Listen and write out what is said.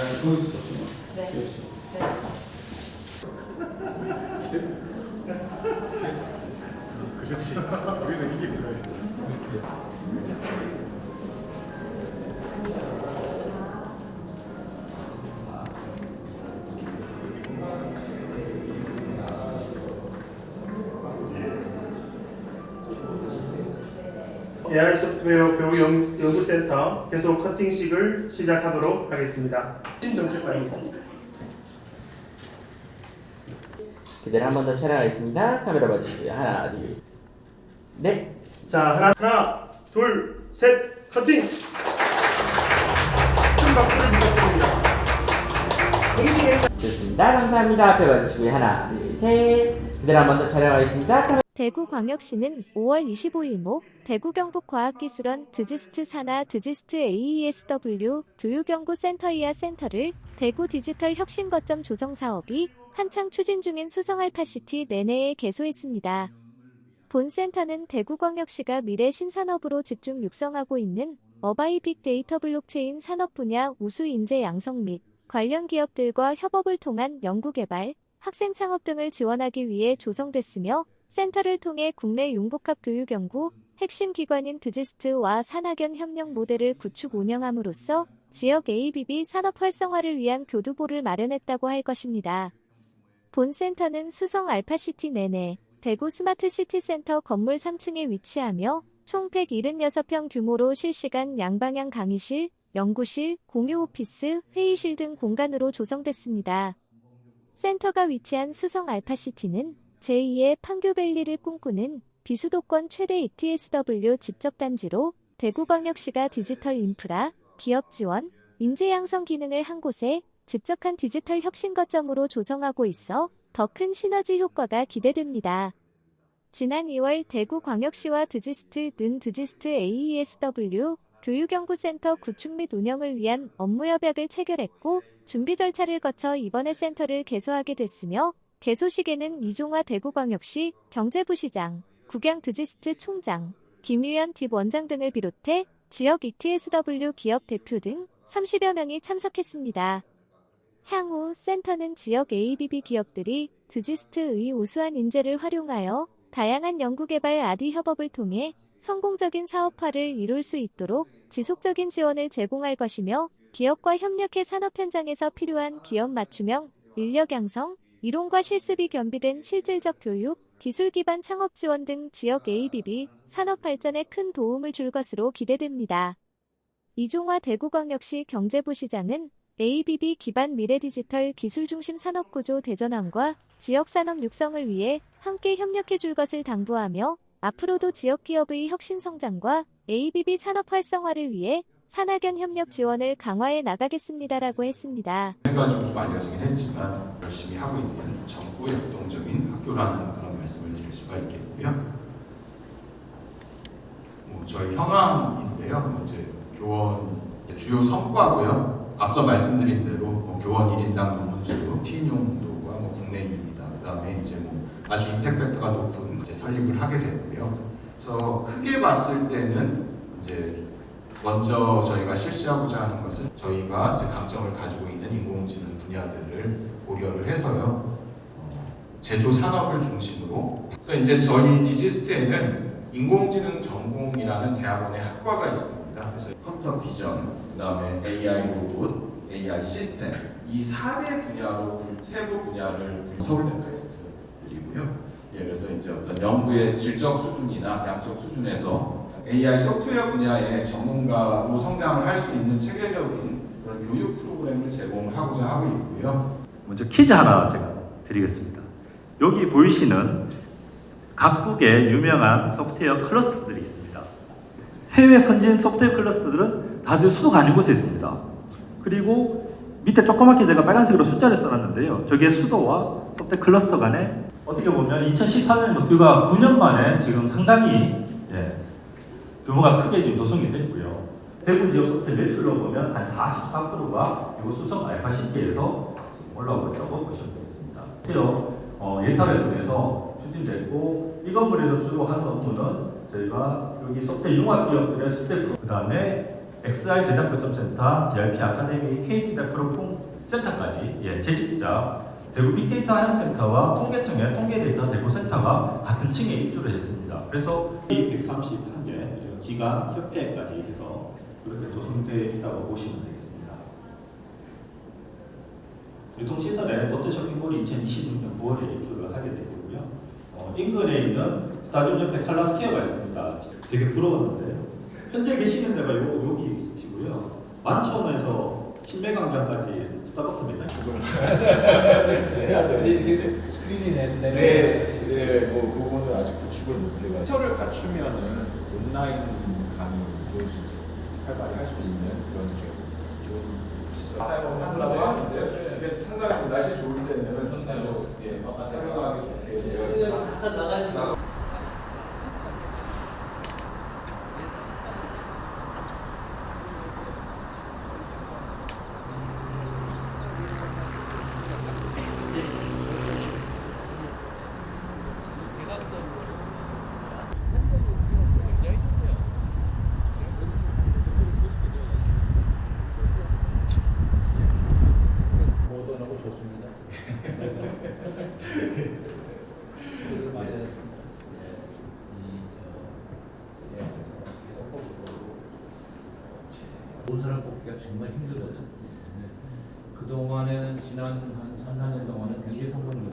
아니, 그거 있었지만. 네. 됐어. 네. 그렇지. 우리는 이게 그래. AI 소프트웨어 교육 연- 연구센터 계속 커팅식을 시작하도록 하겠습니다. 신정책관입니다. 그대로 한 번 더 촬영하겠습니다. 카메라 봐주시고요. 하나, 둘, 셋. 네. 자 하나, 하나 둘, 셋, 커팅! 큰 박수를 부탁드립니다. 공식 행사 좋습니다. 감사합니다. 앞에 봐주시고요. 하나, 둘, 셋. 그대로 한 번 더 촬영하겠습니다. 대구광역시는 5월 25일 모 대구 경북과학기술원 드지스트 산하 드지스트 AESW 교육연구센터 이하 센터를 대구 디지털 혁신 거점 조성 사업이 한창 추진 중인 수성 알파시티 내내에 개소했습니다. 본 센터는 대구광역시가 미래 신산업으로 집중 육성하고 있는 어바이 빅데이터 블록체인 산업 분야 우수 인재 양성 및 관련 기업들과 협업을 통한 연구개발, 학생 창업 등을 지원하기 위해 조성됐으며 센터를 통해 국내 융복합 교육 연구 핵심 기관인 드지스트와 산학연 협력 모델을 구축 운영함으로써 지역 ABB 산업 활성화를 위한 교두보를 마련했다고 할 것입니다. 본 센터는 수성 알파시티 내내 대구 스마트시티 센터 건물 3층에 위치하며 총 176평 규모로 실시간 양방향 강의실, 연구실, 공유 오피스, 회의실 등 공간으로 조성됐습니다. 센터가 위치한 수성 알파시티는 제2의 판교밸리를 꿈꾸는 비수도권 최대 ETSW 집적단지로 대구광역시가 디지털 인프라, 기업 지원, 인재 양성 기능을 한 곳에 집적한 디지털 혁신 거점으로 조성하고 있어 더 큰 시너지 효과가 기대됩니다. 지난 2월 대구광역시와 드지스트 는 드지스트 AESW 교육연구센터 구축 및 운영을 위한 업무 협약을 체결했고 준비 절차를 거쳐 이번에 센터를 개소하게 됐으며 개소식에는 이종화 대구광역시 경제부시장, 국양 드지스트 총장, 김유현 딥 원장 등을 비롯해 지역 ETSW 기업 대표 등 30여 명이 참석했습니다. 향후 센터는 지역 ABB 기업들이 드지스트의 우수한 인재를 활용하여 다양한 연구개발 아디 협업을 통해 성공적인 사업화를 이룰 수 있도록 지속적인 지원을 제공할 것이며 기업과 협력해 산업 현장에서 필요한 기업 맞춤형 인력 양성, 이론과 실습이 겸비된 실질적 교육, 기술 기반 창업 지원 등 지역 ABB 산업 발전에 큰 도움을 줄 것으로 기대됩니다. 이종화 대구광역시 경제부 시장은 ABB 기반 미래 디지털 기술 중심 산업 구조 대전환과 지역 산업 육성을 위해 함께 협력해 줄 것을 당부하며 앞으로도 지역 기업의 혁신 성장과 ABB 산업 활성화를 위해 산학연 협력 지원을 강화해 나가겠습니다라고 했습니다. 현까지 좀 알려지긴 했지만 열심히 하고 있는 정부의 역동적인 학교라는 그런 말씀을 드릴 수가 있겠고요. 뭐 저희 현황인데요. 뭐 이제 교원 주요 성과고요. 앞서 말씀드린 대로 뭐 교원 1인당 논문수, 피인용도가 뭐 국내 2위다. 그다음에 이제 뭐 아주 임팩트 팩터가 높은 이제 설립을 하게 됐고요. 그래서 크게 봤을 때는 이제 먼저 저희가 실시하고자 하는 것은 저희가 이제 강점을 가지고 있는 인공지능 분야들을 고려를 해서요 어, 제조 산업을 중심으로 그래서 이제 저희 디지스트에는 인공지능 전공이라는 대학원의 학과가 있습니다. 그래서 컴퓨터 비전, 그다음에 AI 로봇, AI 시스템 이 4대 분야로 분- 세부 분야를 크레스트들이고요. 예, 그래서 이제 어떤 연구의 질적 수준이나 양적 수준에서 AI 소프트웨어 분야의 전문가로 성장을 할 수 있는 체계적인 그런 교육 프로그램을 제공을 하고자 하고 있고요. 먼저 퀴즈 하나 제가 드리겠습니다. 여기 보이시는 각국의 유명한 소프트웨어 클러스터들이 있습니다. 해외 선진 소프트웨어 클러스터들은 다들 수도 아닌 곳에 있습니다. 그리고 밑에 조그맣게 제가 빨간색으로 숫자를 써놨는데요. 저게 수도와 소프트웨어 클러스터 간에 어떻게 보면 2014년 목표가 9년 만에 지금 상당히 예, 규모가 크게 지금 조성이 됐고요. 대구 지역 소프트웨어 매출로 보면 한 44%가 이곳 수성 알파시티에서 올라오고 있다고 보시면 되겠습니다. 실제로 어, 예타를 통해서 추진됐고 이 건물에서 주로 하는 업무는 저희가 여기 소프트웨어 융합 기업들의 소프트웨어 그 다음에 XI 제작 거점 센터, DRP 아카데미, KT 프로품 센터까지 예, 재직자 대구 빅데이터 한양센터와 통계청의 통계데이터 대구센터가 같은 층에 입주를 했습니다. 그래서 이 131개 기관 협회까지 해서 그렇게 조성되어 있다고 보시면 되겠습니다. 유통시설에 롯데쇼핑몰이 2026년 9월에 입주를 하게 되고요. 어, 인근에 있는 스타디움 옆에 칼라스퀘어가 있습니다. 되게 부러웠는데요. 현재 계시는 데가 요, 여기 시고요. 만촌에서 신매광장까지 스타벅스 매장. 해야 돼. 이게 스크린이 내 네, 네, 뭐 그거는 아직 구축을 못 해가지고. 시설을 갖추면은 온라인 강의도 활발히 할 수 있는 그런 좀 좋은 시설 사용하려고 하는데 주변에 상당히 날씨 좋을 때는 예, 사용하기 좋게 모던하고 좋습니다. 기대를 많이 했습니다. 본 사람 뽑기가 정말 힘들거든. 그 동안에는 지난 한 3, 4년 동안은 굉장히 성공을